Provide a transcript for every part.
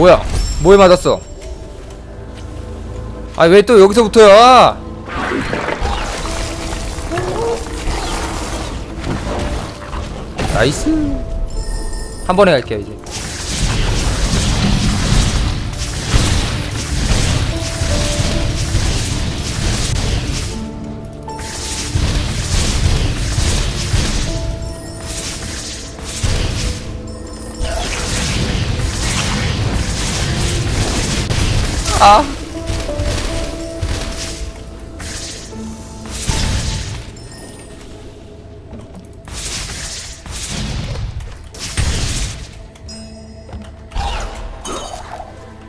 뭐야? 뭐에 맞았어? 아 왜 또 여기서부터야? 나이스. 한 번에 갈게요 이제. 아.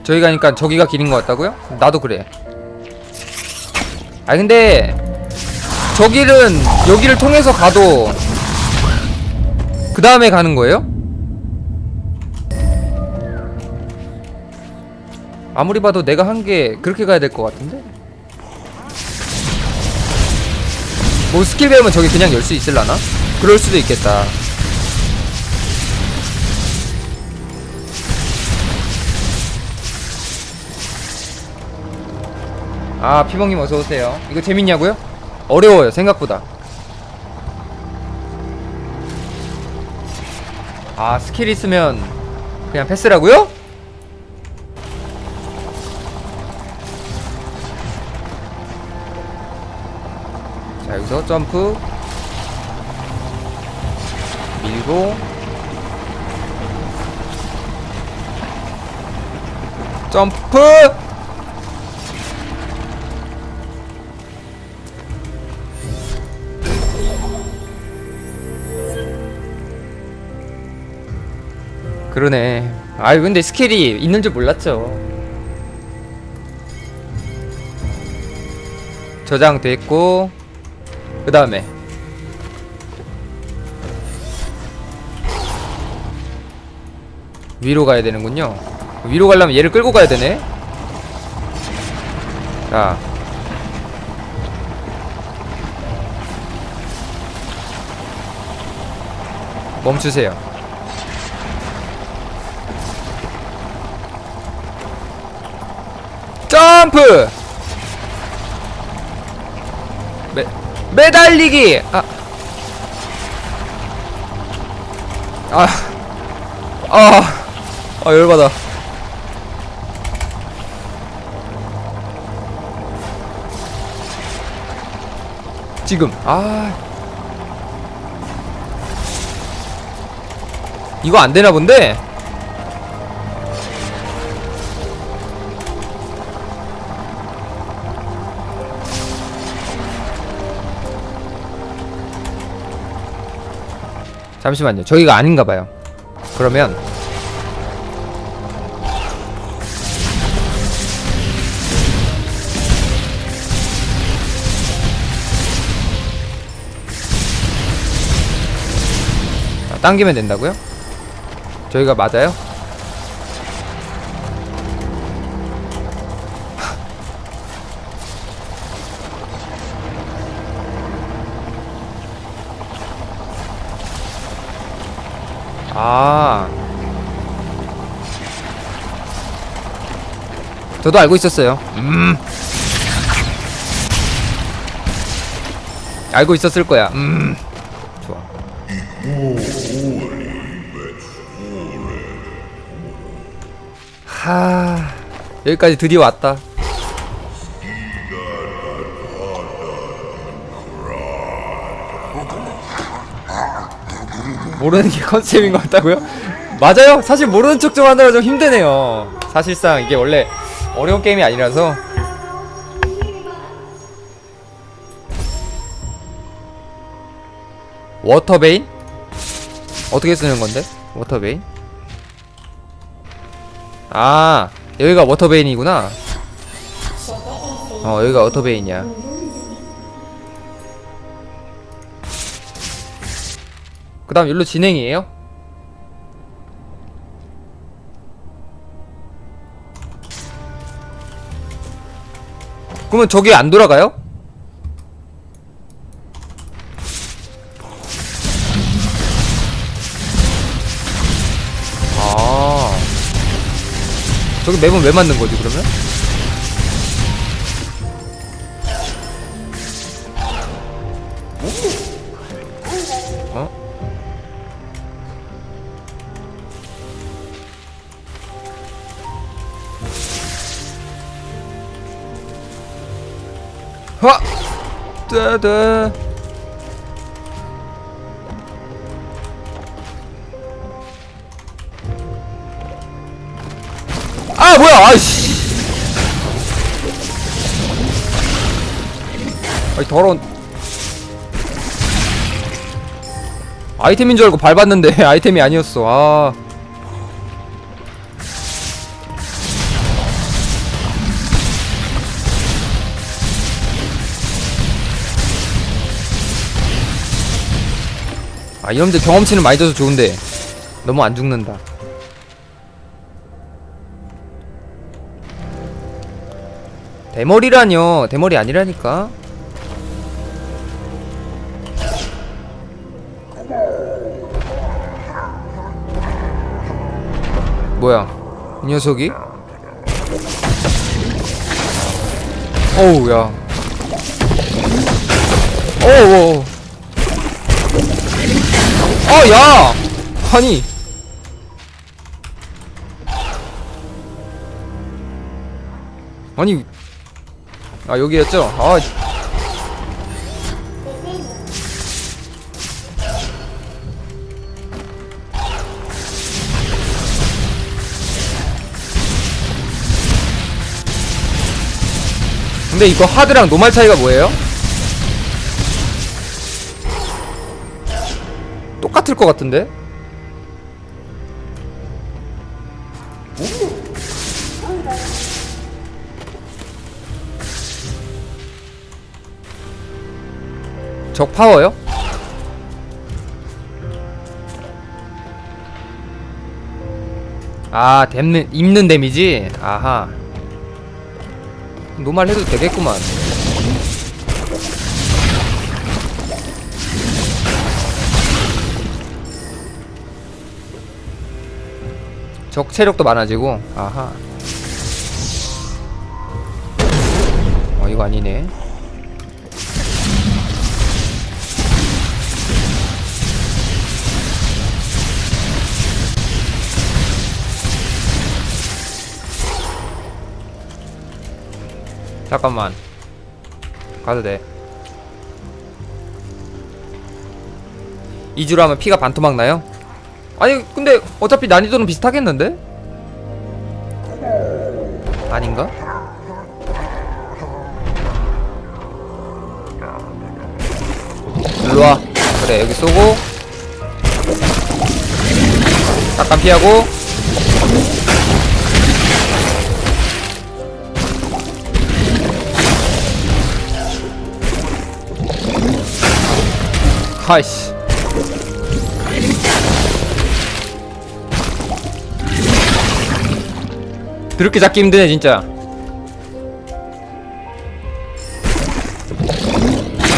저기 가니까 저기가 길인 것 같다고요? 나도 그래. 아 근데 저 길은 여기를 통해서 가도 그 다음에 가는 거예요? 아무리 봐도 내가 한 게 그렇게 가야 될 것 같은데? 뭐 스킬 배우면 저기 그냥 열 수 있을라나? 그럴 수도 있겠다. 아 피멍님 어서오세요 이거 재밌냐고요? 어려워요 생각보다 아 스킬 있으면 그냥 패스라고요? 자 여기서 점프 밀고 점프 그러네. 아유 근데 스킬이 있는 줄 몰랐죠. 저장됐고 그 다음에 위로 가야 되는군요. 위로 가려면 얘를 끌고 가야 되네. 자. 멈추세요. 점프! 매, 매달리기! 아. 아. 아. 아, 열받아. 지금. 아. 이거 안 되나 본데? 잠시만요. 저기가 아닌가 봐요. 그러면 자, 당기면 된다고요? 저희가 맞아요? 아. 저도 알고 있었어요. 음. 알고 있었을 거야. 음. 좋아. 하. 여기까지 드디어 왔다. 모르는 게 컨셉인 것 같다고요? 맞아요. 사실 모르는 척 좀 하느라 좀 힘드네요. 사실상 이게 원래 어려운 게임이 아니라서. 워터베인? 어떻게 쓰는 건데? 워터베인? 아, 여기가 워터베인이구나. 어, 여기가 워터베인이야. 그 다음 여기로 진행이에요? 그러면 저기 안 돌아가요? 아 저기 맵은 왜 만든 거지 그러면? 따다 아 뭐야? 아이씨. 아이 더러운. 아이템인 줄 알고 밟았는데 아이템이 아니었어. 아 아, 이놈들 경험치는 많이 줘서 좋은데 너무 안 죽는다. 대머리라뇨. 대머리 아니라니까. 뭐야? 이 녀석이? 어우 야. 어우 어 야 아니 아니 아 여기였죠? 아 근데 이거 하드랑 노말 차이가 뭐예요? 똑같을 것 같은데? 적 파워요? 아, 댐는, 입는 데미지? 아하. 노말 해도 되겠구만. 적 체력도 많아지고, 아하. 어, 이거 아니네. 잠깐만 가도 돼 이주로 하면 피가 반토막 나요? 아니 근데 어차피 난이도는 비슷하겠는데? 아닌가? 일로와 그래 여기 쏘고 잠깐 피하고 하이씨 드럽게 잡기 힘드네 진짜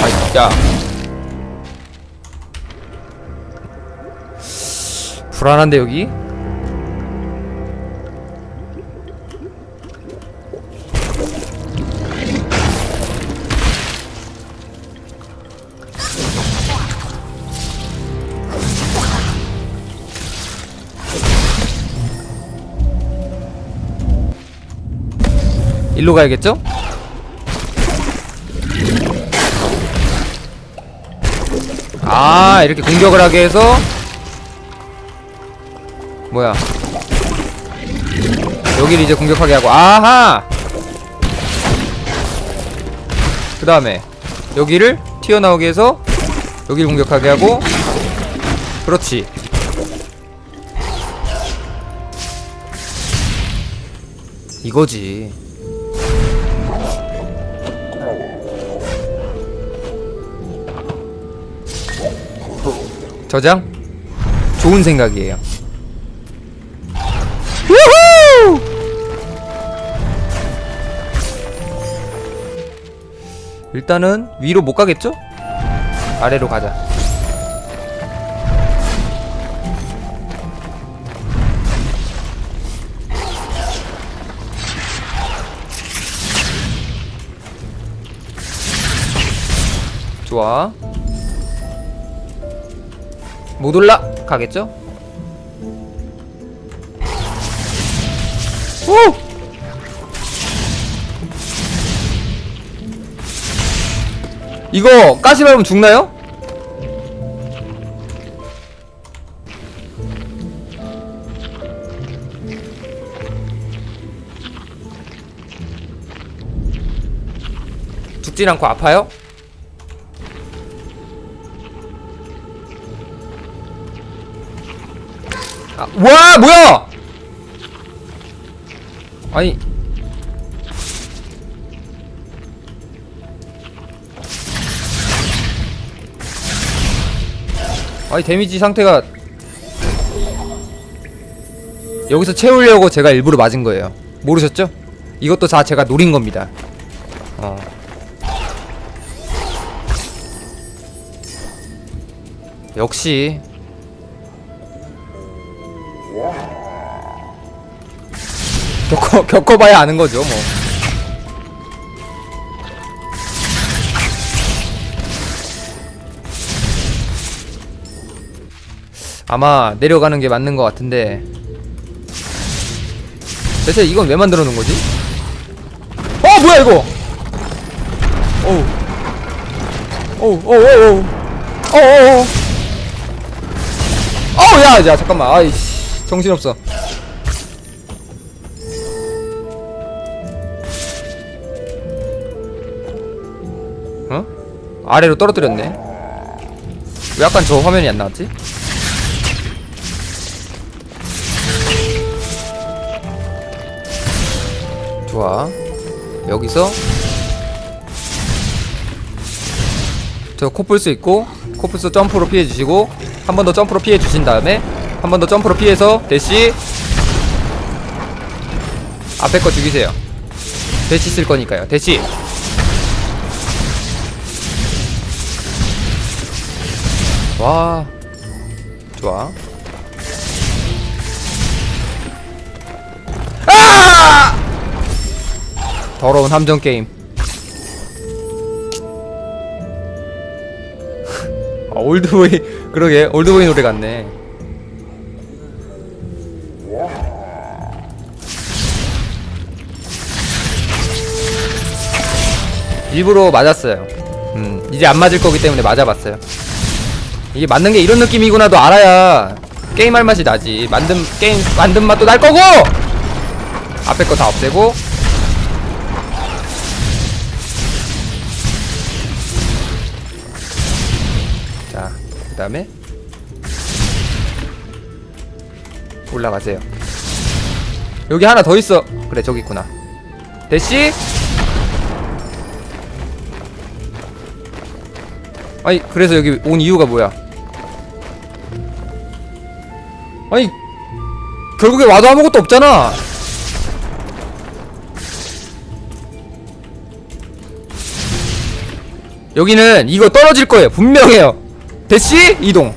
아이 진짜 불안한데 여기? 일로 가야겠죠? 아 이렇게 공격을 하게 해서 뭐야? 여기를 이제 공격하게 하고 아하! 그 다음에 여기를 튀어나오게 해서 여기를 공격하게 하고 그렇지. 이거지 저장 좋은 생각이에요 우후! 일단은 위로 못 가겠죠? 아래로 가자 좋아 못 올라가겠죠? 오! 이거 가시 밟으면 죽나요? 죽진 않고 아파요? 와 뭐야? 아니 아니 데미지 상태가 여기서 채우려고 제가 일부러 맞은 거예요 모르셨죠? 이것도 다 제가 노린 겁니다 어. 역시 겪어 겪어봐야 아는 거죠 뭐. 아마 내려가는 게 맞는 것 같은데 대체 이건 왜 만들어 놓은 거지? 어 뭐야 이거? 어우 어우 어우 어우 어우 어우 어우 야, 야 잠깐만 아이씨 정신없어 어? 아래로 떨어뜨렸네. 왜 약간 저 화면이 안 나왔지? 좋아. 여기서 저 코뿔소 있고 코뿔소 점프로 피해 주시고 한 번 더 점프로 피해 주신 다음에 한 번 더 점프로 피해서 대시 앞에 거 죽이세요. 대시 쓸 거니까요. 대시 와 좋아. 아! 더러운 함정 게임. 아, 올드보이 그러게 올드보이 노래 같네. 일부러 맞았어요. 음 이제 안 맞을 거기 때문에 맞아봤어요 이게 맞는 게 이런 느낌이구나도 알아야 게임할 맛이 나지 만든 게임 만든 맛도 날 거고 앞에 거 다 없애고 자, 그 다음에 올라가세요. 여기 하나 더 있어. 그래, 저기 있구나. 대시. 아니, 그래서 여기 온 이유가 뭐야? 아니, 결국에 와도 아무것도 없잖아. 여기는 이거 떨어질 거예요. 분명해요. 대시 이동.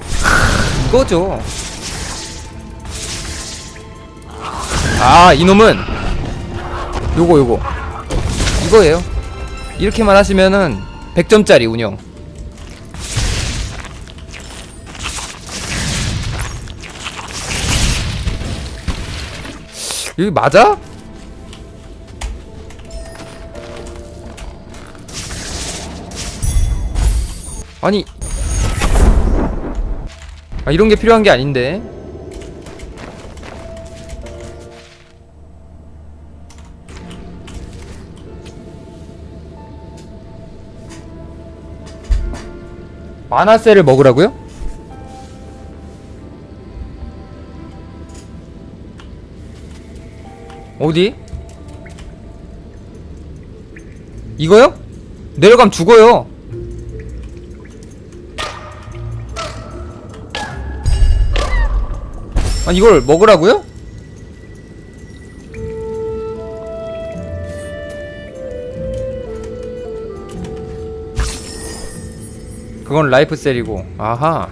이거죠. 아 이놈은 요거 요거 이거예요. 이렇게만 하시면은 100점짜리 운영. 여기 맞아? 아니 아 이런 게 필요한 게 아닌데 마나세를 먹으라고요? 어디? 이거요? 내려가면 죽어요 아 이걸 먹으라고요? 그건 라이프 셀이고 아하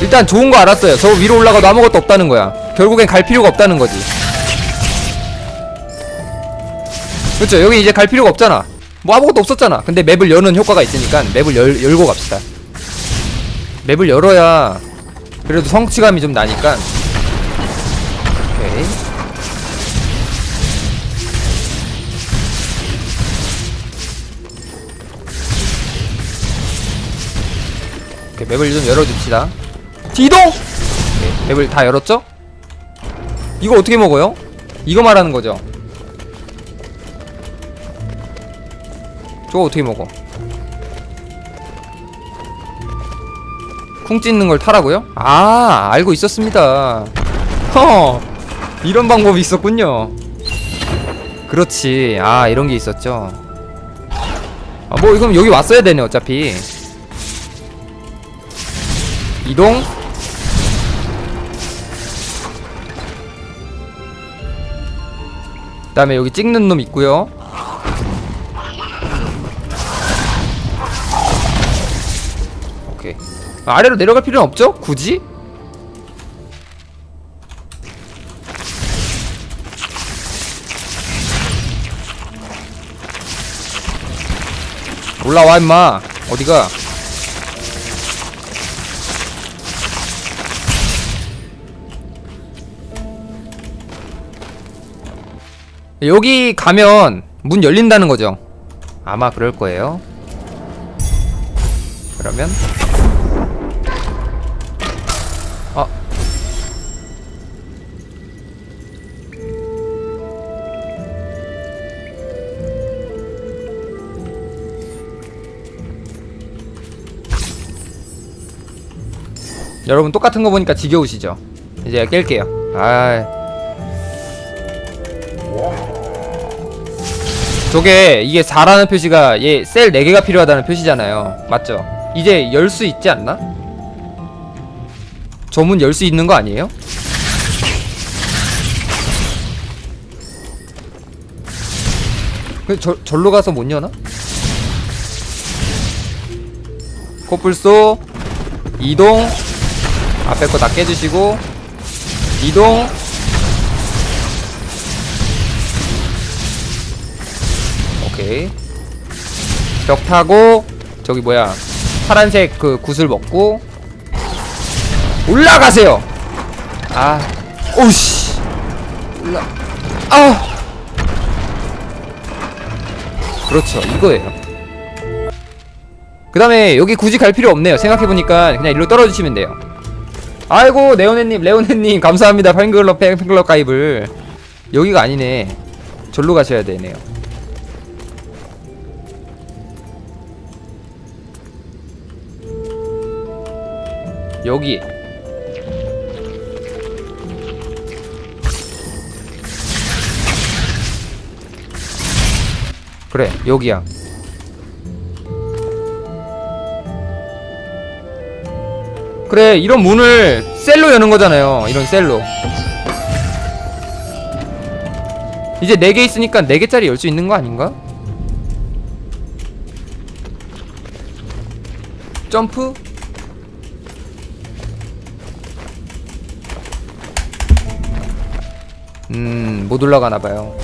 일단 좋은 거 알았어요. 저 위로 올라가도 아무것도 없다는 거야. 결국엔 갈 필요가 없다는 거지. 그렇죠 여기 이제 갈 필요가 없잖아. 뭐 아무것도 없었잖아. 근데 맵을 여는 효과가 있으니까 맵을 열, 열고 갑시다. 맵을 열어야 그래도 성취감이 좀 나니까. 오케이. 오케이 맵을 좀 열어줍시다 이동! 맵을 다 열었죠? 이거 어떻게 먹어요? 이거 말하는 거죠? 저거 어떻게 먹어? 쿵 찢는 걸 타라고요? 아 알고 있었습니다 허 이런 방법이 있었군요 그렇지 아 이런 게 있었죠 아, 뭐 이건 여기 왔어야 되네 어차피 이동 그 다음에 여기 찍는 놈 있고요 오케이 아, 아래로 내려갈 필요는 없죠? 굳이? 올라와 임마 어디가 여기 가면 문 열린다는 거죠 아마 그럴 거예요 그러면 아 여러분 똑같은 거 보니까 지겨우시죠? 이제 깰게요. 아. 저게 이게 4라는 표시가 얘 셀 4개가 필요하다는 표시잖아요. 맞죠? 이제 열 수 있지 않나? 저 문 열 수 있는 거 아니에요? 그 저, 절로 가서 못 여나? 코뿔소 이동 앞에 거 다 깨주시고 이동 오케이. 벽 타고 저기 뭐야. 파란색 그 구슬 먹고. 올라가세요! 아 오씨. 올라 아! 그렇죠. 이거예요. 그 다음에 여기 굳이 갈 필요 없네요. 생각해보니까 그냥 일로 떨어지시면 돼요. 아이고 네오네님 레오네님 감사합니다. 팬클럽 팬클럽 가입을. 여기가 아니네. 절로 가셔야 되네요 여기 그래 여기야 그래 이런 문을 셀로 여는 거잖아요 이런 셀로 이제 4개 있으니까 4개짜리 열 수 있는 거 아닌가? 점프? 음, 못 올라가나봐요.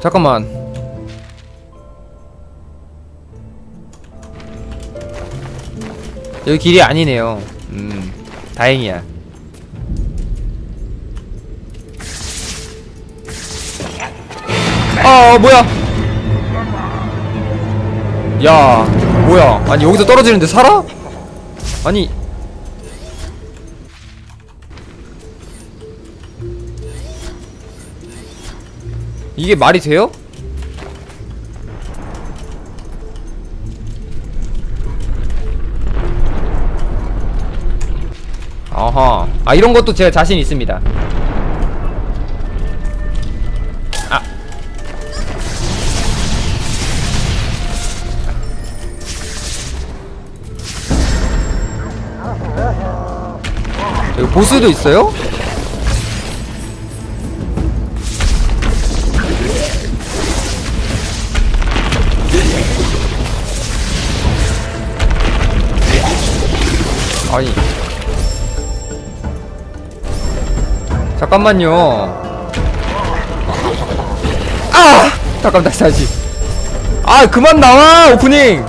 잠깐만. 여기 길이 아니네요. 음, 다행이야. 아 뭐야? 야 뭐야? 아니 여기서 떨어지는데 살아? 아니. 이게 말이 돼요? 아하. 아 이런 것도 제가 자신 있습니다 보스도 있어요? 아니 잠깐만요 아! 잠깐 다시 다시 아 그만 나와 오프닝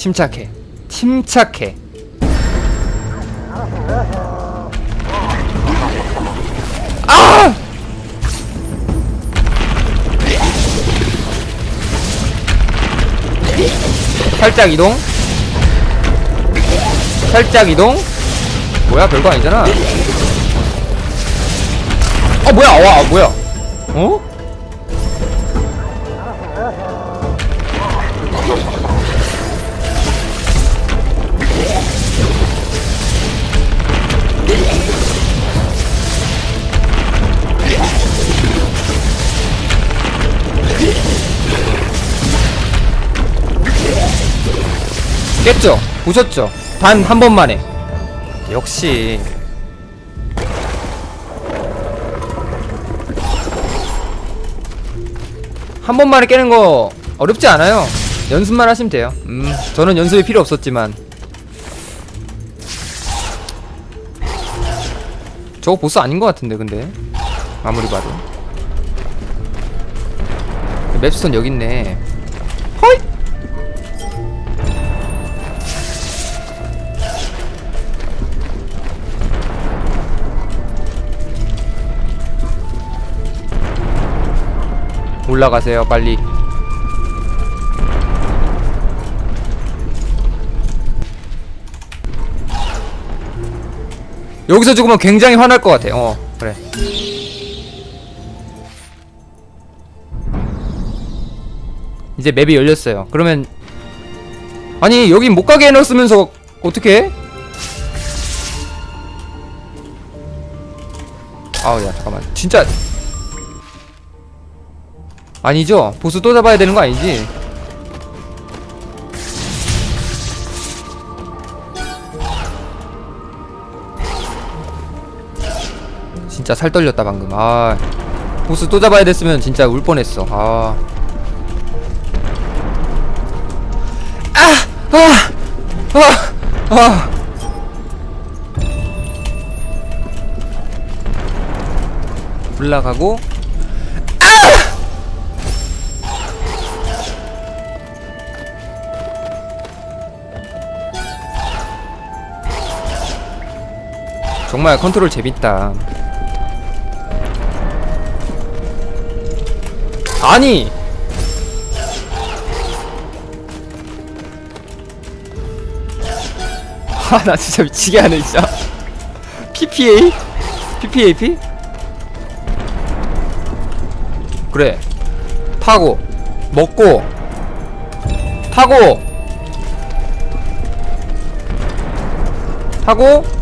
침착해. 침착해. 아! 살짝 이동. 살짝 이동. 뭐야 별거 아니잖아. 어 뭐야? 와 뭐야? 어? 깼죠? 보셨죠? 단 한 번만에. 역시. 한 번만에 깨는 거 어렵지 않아요. 연습만 하시면 돼요. 음 저는 연습이 필요 없었지만. 저거 보스 아닌 것 같은데 근데. 아무리 봐도. 맵스톤 여기 있네. 허이 올라가세요 빨리. 여기서 죽으면 굉장히 화날 것 같아 어 그래. 이제 맵이 열렸어요. 그러면 아니 여기 못 가게 해놨으면서 어떻게 아우 야 잠깐만. 진짜 아니죠? 보스 또 잡아야 되는 거 아니지? 진짜 살 떨렸다 방금 아 보스 또 잡아야 됐으면 진짜 울 뻔했어 아 아! 아! 아! 아! 올라가고 정말 컨트롤 재밌다. 아니! 아, 나 진짜 미치게 하네, 진짜. PPA? PPAP? 그래. 타고, 먹고, 타고, 타고,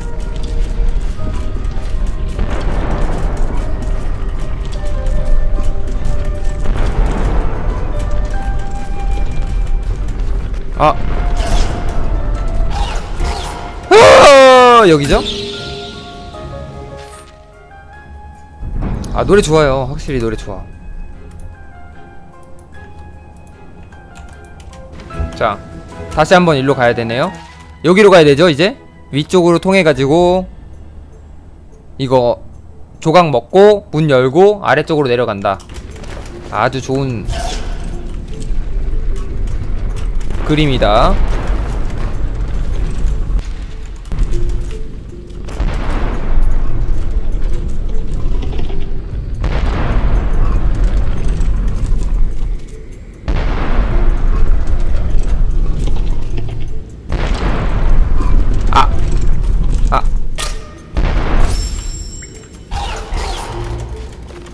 아, 여기죠? 아, 노래 좋아요. 확실히 노래 좋아. 자, 다시 한번 일로 가야 되네요. 여기로 가야 되죠, 이제? 위쪽으로 통해가지고, 이거, 조각 먹고, 문 열고, 아래쪽으로 내려간다. 아주 좋은 그림이다.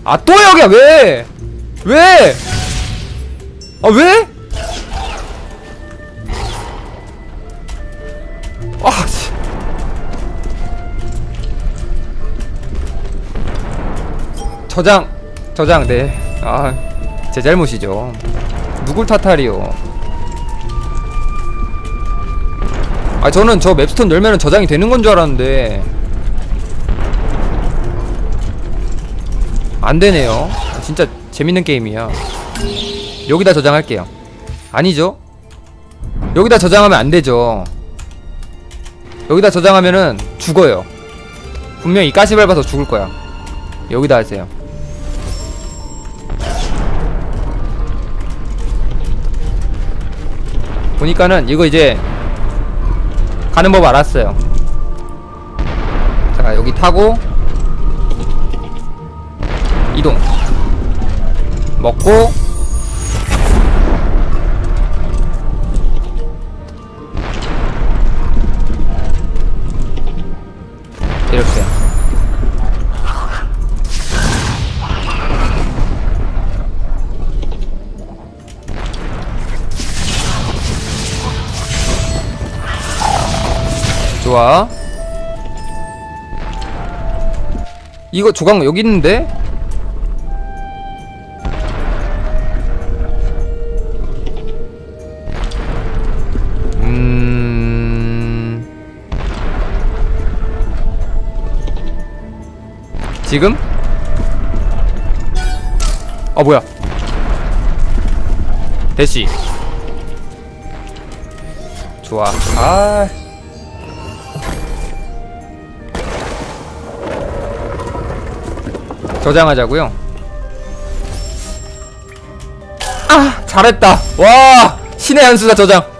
아 또 여기야 왜? 왜? 아 왜? 아, 씨. 저장, 저장, 네. 아, 제 잘못이죠. 누굴 탓하리요? 아, 저는 저 맵스톤 열면은 저장이 되는 건 줄 알았는데. 안 되네요. 진짜 재밌는 게임이야. 여기다 저장할게요. 아니죠? 여기다 저장하면 안 되죠. 여기다 저장하면은 죽어요. 분명히 가시 밟아서 죽을 거야. 여기다 하세요. 보니까는 이거 이제 가는 법 알았어요. 자 여기 타고 이동. 먹고. 이렇게. 좋아. 이거 조각 여기 있는데? 지금? 어 뭐야? 대시. 좋아. 아. 저장하자고요? 아 잘했다. 와 신의 한 수다 저장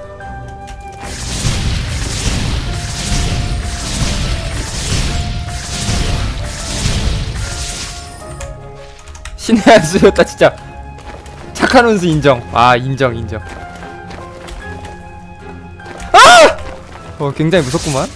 신의 한 수였다 진짜. 착한 운수 인정. 아 인정 인정. 아! 어 굉장히 무섭구만.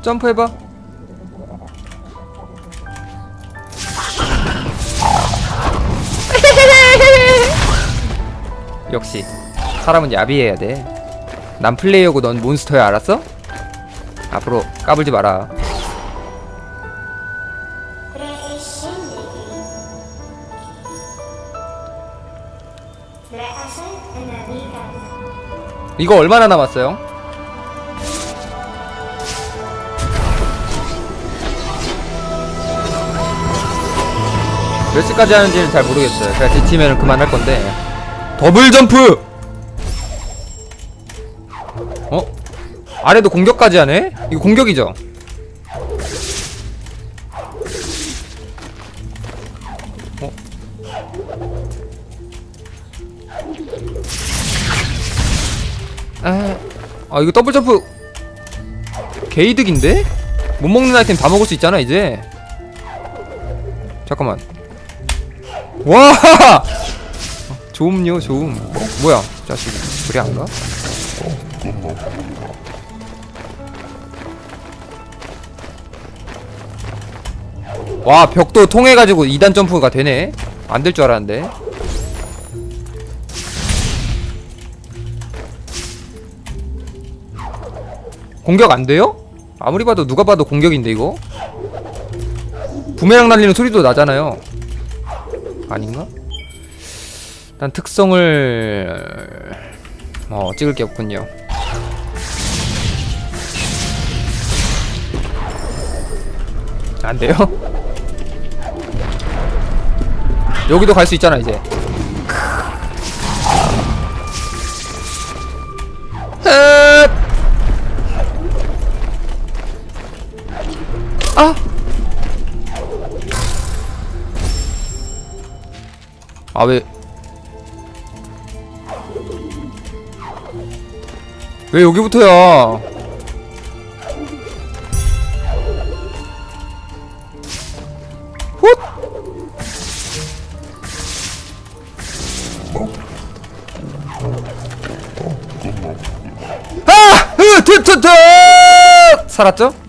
점프해봐 역시 사람은 야비해야 돼난 플레이어고 넌 몬스터야 알았어? 앞으로 까불지 마라 이거 얼마나 남았어요? 몇 시까지 하는지는 잘 모르겠어요. 제가 지치면 그만할 건데. 더블 점프! 어? 아래도 공격까지 하네? 이거 공격이죠? 어? 아, 아 이거 더블 점프 개이득인데? 못 먹는 아이템 다 먹을 수 있잖아 이제 잠깐만 와! 좋음요, 좋음. 뭐야, 자식. 그래 안 가? 와, 벽도 통해가지고 2단 점프가 되네? 안 될 줄 알았는데. 공격 안 돼요? 아무리 봐도 누가 봐도 공격인데, 이거? 부메랑 날리는 소리도 나잖아요. 아닌가? 일단 특성을 어 찍을 게 없군요. 안 돼요? 여기도 갈 수 있잖아 이제. 흡! 아! 아 왜? 왜 여기부터야? 훗! 아! 으! 트트트! 살았죠?